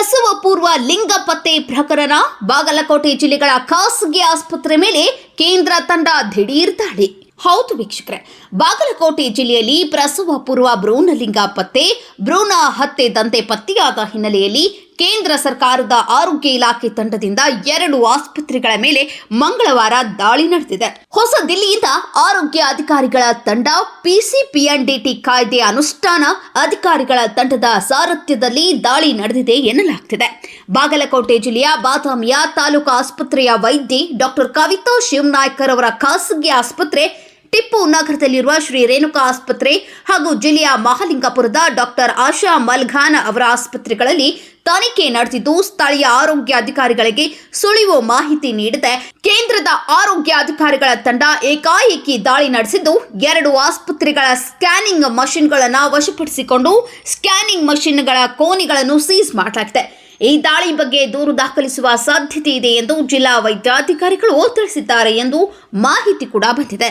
ಪ್ರಸವ ಪೂರ್ವ ಲಿಂಗ ಪತ್ತೆ ಪ್ರಕರಣ. ಬಾಗಲಕೋಟೆ ಜಿಲ್ಲೆಗಳ ಖಾಸಗಿ ಆಸ್ಪತ್ರೆ ಮೇಲೆ ಕೇಂದ್ರ ತಂಡ ದಿಢೀರ್ ದಾಳಿ. ಹೌದು ವೀಕ್ಷಕರೇ, ಬಾಗಲಕೋಟೆ ಜಿಲ್ಲೆಯಲ್ಲಿ ಪ್ರಸವ ಪೂರ್ವ ಭ್ರೂಣಲಿಂಗ ಪತ್ತೆ, ಭ್ರೂಣ ಹತ್ಯೆ ದಂತೆ ಪತ್ತೆಯಾದ ಹಿನ್ನೆಲೆಯಲ್ಲಿ ಕೇಂದ್ರ ಸರ್ಕಾರದ ಆರೋಗ್ಯ ಇಲಾಖೆ ತಂಡದಿಂದ ಎರಡು ಆಸ್ಪತ್ರೆಗಳ ಮೇಲೆ ಮಂಗಳವಾರ ದಾಳಿ ನಡೆದಿದೆ. ಹೊಸ ದಿಲ್ಲಿಯಿಂದ ಆರೋಗ್ಯ ಅಧಿಕಾರಿಗಳ ತಂಡ ಪಿಸಿಪಿಎನ್ಡಿಟಿ ಕಾಯ್ದೆ ಅನುಷ್ಠಾನ ಅಧಿಕಾರಿಗಳ ತಂಡದ ಸಾರಥ್ಯದಲ್ಲಿ ದಾಳಿ ನಡೆದಿದೆ ಎನ್ನಲಾಗ್ತಿದೆ. ಬಾಗಲಕೋಟೆ ಜಿಲ್ಲೆಯ ಬಾದಾಮಿಯ ತಾಲೂಕು ಆಸ್ಪತ್ರೆಯ ವೈದ್ಯ ಡಾಕ್ಟರ್ ಕವಿತಾ ಶಿವನಾಯ್ಕರ್ ಅವರ ಖಾಸಗಿ ಆಸ್ಪತ್ರೆ ಟಿಪ್ಪು ನಗರದಲ್ಲಿರುವ ಶ್ರೀ ರೇಣುಕಾ ಆಸ್ಪತ್ರೆ ಹಾಗೂ ಜಿಲ್ಲೆಯ ಮಹಾಲಿಂಗಪುರದ ಡಾಕ್ಟರ್ ಆಶಾ ಮಲ್ಘಾನ್ ಅವರ ಆಸ್ಪತ್ರೆಗಳಲ್ಲಿ ತನಿಖೆ ನಡೆಸಿದ್ದು ಸ್ಥಳೀಯ ಆರೋಗ್ಯ ಅಧಿಕಾರಿಗಳಿಗೆ ಸುಳಿವು ಮಾಹಿತಿ ನೀಡಿದೆ ಕೇಂದ್ರದ ಆರೋಗ್ಯ ಅಧಿಕಾರಿಗಳ ತಂಡ ಏಕಾಏಕಿ ದಾಳಿ ನಡೆಸಿದ್ದು, ಎರಡು ಆಸ್ಪತ್ರೆಗಳ ಸ್ಕ್ಯಾನಿಂಗ್ ಮಷಿನ್ಗಳನ್ನು ವಶಪಡಿಸಿಕೊಂಡು ಸ್ಕ್ಯಾನಿಂಗ್ ಮಷಿನ್ಗಳ ಕೋನಿಗಳನ್ನು ಸೀಸ್ ಮಾಡಲಾಗಿದೆ. ಈ ದಾಳಿ ಬಗ್ಗೆ ದೂರು ದಾಖಲಿಸುವ ಸಾಧ್ಯತೆ ಇದೆ ಎಂದು ಜಿಲ್ಲಾ ವೈದ್ಯಾಧಿಕಾರಿಗಳು ತಿಳಿಸಿದ್ದಾರೆ ಎಂದು ಮಾಹಿತಿ ಕೂಡ ಬಂದಿದೆ.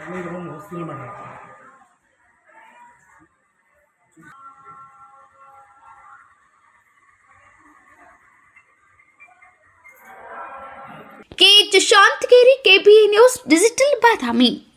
फैमिली ग्राउंड हॉस्टल में रहता है। के जशांत गिरी के बी न्यूज़ डिजिटल बादामी।